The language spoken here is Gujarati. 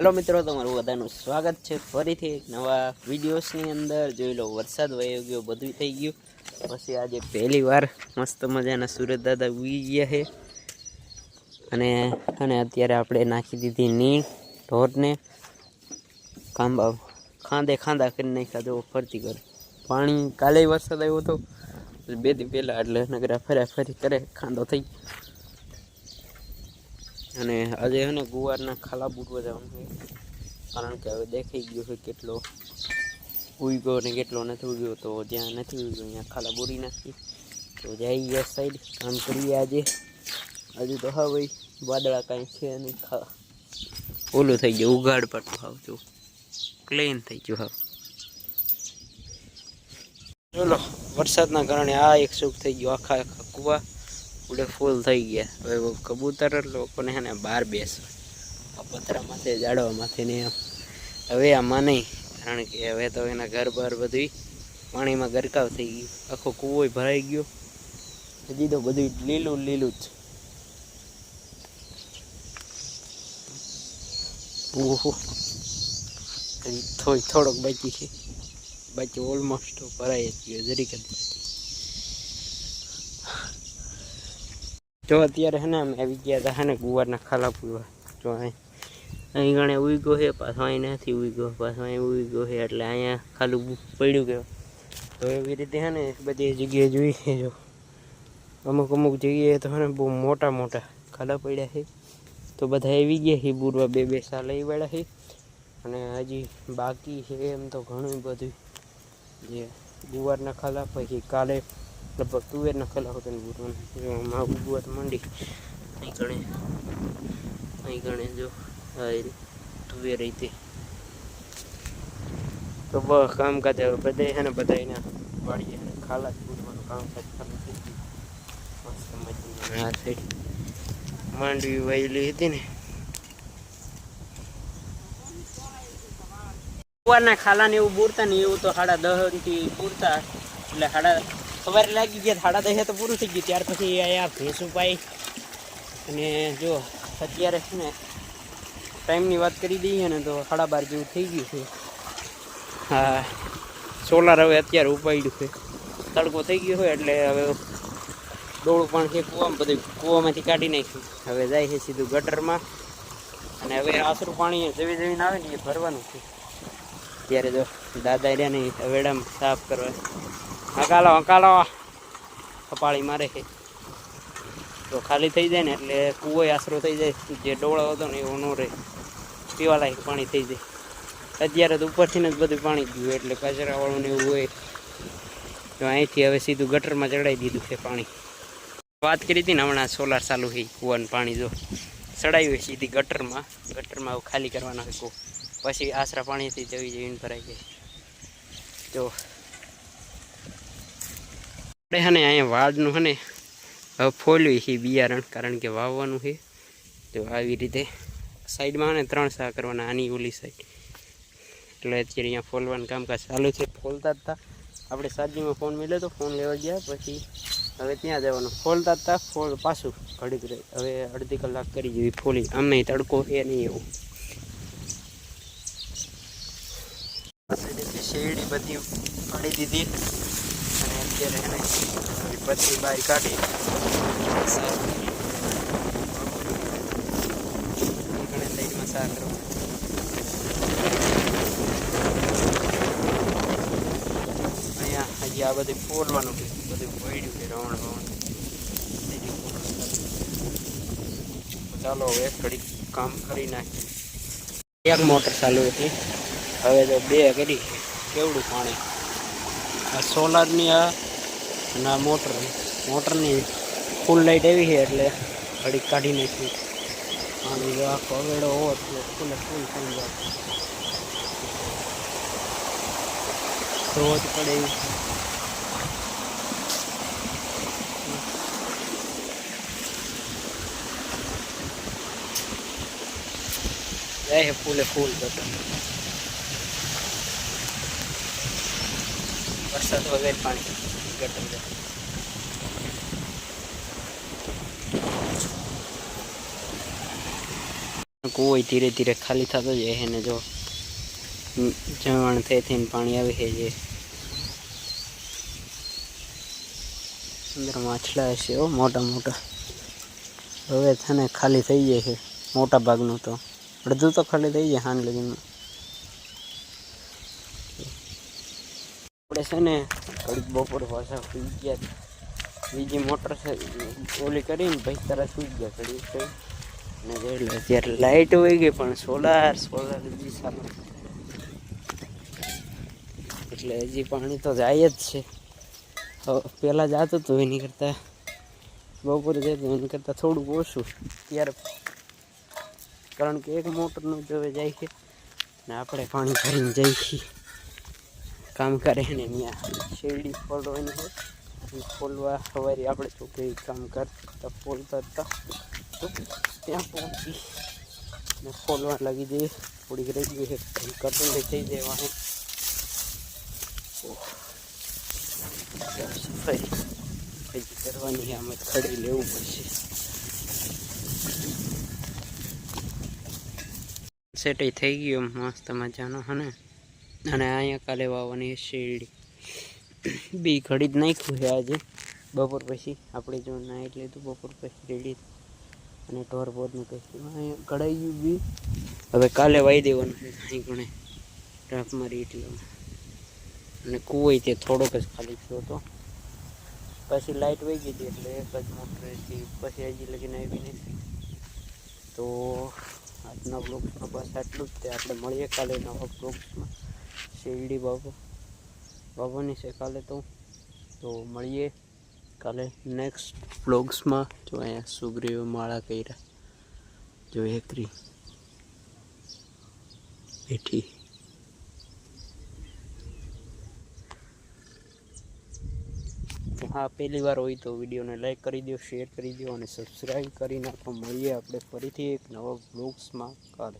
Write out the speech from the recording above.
હેલો મિત્રો, તમારું બધાનું સ્વાગત છે. ફરીથી એક નવા વિડીયોસની અંદર. જોઈ લો, વરસાદ વયો ગયો બધું થઈ ગયું. પછી આજે પહેલી વાર મસ્ત મજાના સુરત દાદા ઉગી ગયા છે. અને અને અત્યારે આપણે નાખી દીધી ની ઢોરને. ખાંબા ખાંદે ખાંદા કરી નાખ્યા, જો ફરતી કરે પાણી, કાલે વરસાદ આવ્યો હતો. બે દી પહેલાં એટલે નગરા ફર્યા ફરી કરે ખાંદો થઈ અને આજે હે ને ગુવારના ખાલા બૂટવા જવાનું છે. કારણ કે હવે દેખાઈ ગયો છે કેટલો ઉગ્યો ને કેટલો નથી ઉગ્યો. તો જ્યાં નથી ઉગ્યો અહીંયા ખાલા બોરી નાખી. તો જઈએ સાઈડ કામ કરીએ આજે. હજુ તો હા ભાઈ, વાદળા કાંઈ છે નહીં ખા ઓલું થઈ ગયું, ઉઘાડ પટું હાવ, જો. ક્લીન થઈ ગયું હાવ. ચલો, વરસાદના કારણે આ એક સુખ થઈ ગયું, આખા આખા કુવા. ઉડે ફૂલ થઈ ગયા. હવે કબૂતર લોકોને છે ને બહાર બેસવા આ પતરામાંથી ઝાડવામાંથી ને હવે આમાં નહીં, કારણ કે હવે તો એના ઘર બહાર બધું પાણીમાં ગરકાવ થઈ ગયું. આખો કૂવો ભરાઈ ગયો. હજી તો બધું લીલું લીલું જ. ઓહો. થોડી થોડોક બાકી છે. બાકી ઓલમોસ્ટ ભરાઈ જ ગયો, જરીક જ બાકી. જો અત્યારે હે ને અમે આવી ગયા હતા હે ને ગુવારના ખાલા પૂરવા. જો અહીં અહીં ગણે ગયો છે પાછો અહીં નથી ઉગ્યો પાછો અહીં ઉગ્યો છે એટલે અહીંયા ખાલું પડ્યું ગયો તો એવી રીતે હે ને બધી જગ્યાએ જોઈ છે, જો. અમુક અમુક જગ્યાએ તો હે ને બહુ મોટા મોટા ખાલા પડ્યા છે. તો બધા આવી ગયા છે, બુરવા બે બે સાલ લઈ વળ્યા છે. અને હજી બાકી છે એમ તો ઘણું બધું જે ગુવારના ખાલા પછી કાલે લગભગ તુવેરના ખલા હોતા પૂરવાનું માં ઉગવા તો મંડી. અહીં ગણે. અહીં ગણે જો. તુવેર રીતે તો. બસ કામકાજ હવે બધે છે ને બધા એના વાડીએ ખાલા જ પૂરવાનું કામકાજ ચાલુ થઈ ગયું. મસ્ત આ સાઈડ માંડવી વાયેલી હતી ને. સવારના ખાલા ને એવું બુરતા ને એવું તો સાડા દસથી પૂરતા એટલે સાડા સવારે લાગી ગયા સાડા દસે તો પૂરું થઈ ગયું. ત્યાર પછી અહીંયા ભેંસ ઉપાય અને જો, અત્યારે છે ને ટાઈમની વાત કરી દઈએ ને તો સાડા બાર જેવું થઈ ગયું છે. હા, સોલાર હવે અત્યારે ઉપાડ્યું છે. તડકો થઈ ગયો હોય એટલે હવે ડોળું પણ છે કૂવામાં, બધું કૂવામાંથી કાઢી નાખ્યું. હવે જાય છે સીધું ગટરમાં. અને હવે આસરું પાણી જેવી જમીન આવે ને એ ભરવાનું છે. ત્યારે જો દાદા રહ્યા ને હવેડામાં સાફ કરવા. હકાલો હકાલો. કપાળી મારે છે. તો ખાલી થઈ જાય ને એટલે કૂવો આશરો થઈ જાય. જે ડોળો હતો ને એવો ન રહે. પીવાલાયક પાણી થઈ જાય. અત્યારે તો ઉપરથી જ બધું પાણી ગયું એટલે કચરાવાળું ને એવું હોય. તો અહીંથી હવે સીધું ગટરમાં ચડાવી દીધું છે પાણી. વાત કરી હતી ને હમણાં સોલાર ચાલુ થઈ કૂવાનું પાણી જો. ચડાવ્યું હોય સીધી ગટરમાં. ગટરમાં ખાલી કરવાના હોય પછી આશરા પાણીથી જવી જઈને ભરાઈ જાય. તો આપણે હે ને અહીંયા વાડનું હે ને ફોલ્યું છે બિયારણ, કારણ કે વાવવાનું છે. તો આવી રીતે સાઈડમાં ને ત્રણ સા કરવાના, આની ઓલી સાઈડ. એટલે અત્યારે અહીંયા ફોલવાનું કામકાજ ચાલુ છે. ફોલતા હતા આપણે સાજીમાં ફોન મળ્યો તો ફોન લેવા ગયા, પછી હવે ત્યાં જવાનું. ફોલતા હતા ફોલ પાછું ઘડીક રહી. હવે અડધી કલાક કરી જેવી ફોલી. આમે તડકો એ નહીં એવું. શેરડી બધી પાડી દીધી. અત્યારે એને પછી બહાર કાઢી. ઘણી સાઈડમાં કરવું અહીંયા હજી આ બધું ફોડવાનું છે. બધું પડ્યું છે રવણ રવણ ચાલો હવે ઘડીક કામ કરી નાખીએ. એક મોટર ચાલુ હતી. હવે તો બે કરી કેવડું પાણી? આ સોલારની આ અને આ મોટર. મોટરની ફૂલ લાઈટ એવી છે એટલે ઘડી કાઢી નાખી. અને જો આખો અવેડો હોવો તો ફૂલે ફૂલ થઈ જાય ધોધ પડે એવું. જાય છે ફૂલે ફૂલ બટન. વરસાદ વગેરે પાણી. ગટર જાય. કૂવો ધીરે ધીરે ખાલી થતો જાય છે જો જવાણ થઈ થઈને પાણી આવી છે જે અંદર માછલા હશે હો, મોટા મોટા. હવે છે ને ખાલી થઈ જાય છે, મોટા ભાગનું તો. અડધું તો ખાલી થઈ જાય હાન લગીમાં આપણે છે ને ઘડીક બપોર પાછા સુઈ ગયા બીજી મોટર છે, ઓલી કરીને પછી તરત સુઈ ગયા થઈ અને એટલે અત્યારે લાઇટ હોય ગઈ, પણ સોલાર સોલાર હજી સારું એટલે હજી પાણી તો જાય જ છે. પહેલાં જતું હતું એની કરતાં. બપોરે જતું એની કરતાં થોડુંક ઓછું. ત્યારે કારણ કે એક મોટરનું જોવે જાય છે. ને આપણે પાણી ભરીને જઈએ કામ કરે ને ત્યાં શેરડી ખોલવાની હોય. એ ફોલવા સવારે આપણે છોકરી કામ કરતા ફોલતા હતા તો. ત્યાં પહોંચી ને ફોલવા લાગી જઈએ. થોડીક રહી ગઈ છે કરતું થઈ જવાનું. સફાઈ કરવાની આમાં ખડી લેવું પડશે. સેટ થઈ ગયો, મસ્ત મજાનો હને અને અહીંયા કાલે વાવવાની શેરડી. બી ઘડી જ નાખ્યું છે આજે. બપોર પછી આપણે જો નાઈટ લીધું, બપોર પછી રેડી અને ઢોર બોરનું અહીંયા કઢાઈ ગયું બી. હવે કાલે વાઈ દેવાનું અહીં ગણે ઢાંક મારી એટલે. અને કૂવો તે થોડોક જ ખાલી થયો હતો. પછી લાઇટ વહી ગઈ હતી એટલે એક જ મોટર હતી. પછી હજી લગીને આવી નથી. તો આજના બ્લોગ્સમાં બસ આટલું જ તે. આપણે મળીએ કાલે નવા બ્લોગ્સમાં શિરડી બાબો બાબોની છે કાલે તો. તો મળીએ કાલે નેક્સ્ટ બ્લોગ્સમાં જો અહીંયા સુગ્રીવ માળા કર્યા. જો એકરી બેઠી. હા, પહેલી વાર હોય તો વિડીયોને લાઇક કરી દો શેર કરી દો અને સબસ્ક્રાઈબ કરી નાખો. મળીએ આપણે ફરીથી એક નવા બ્લોગ્સમાં કાલે.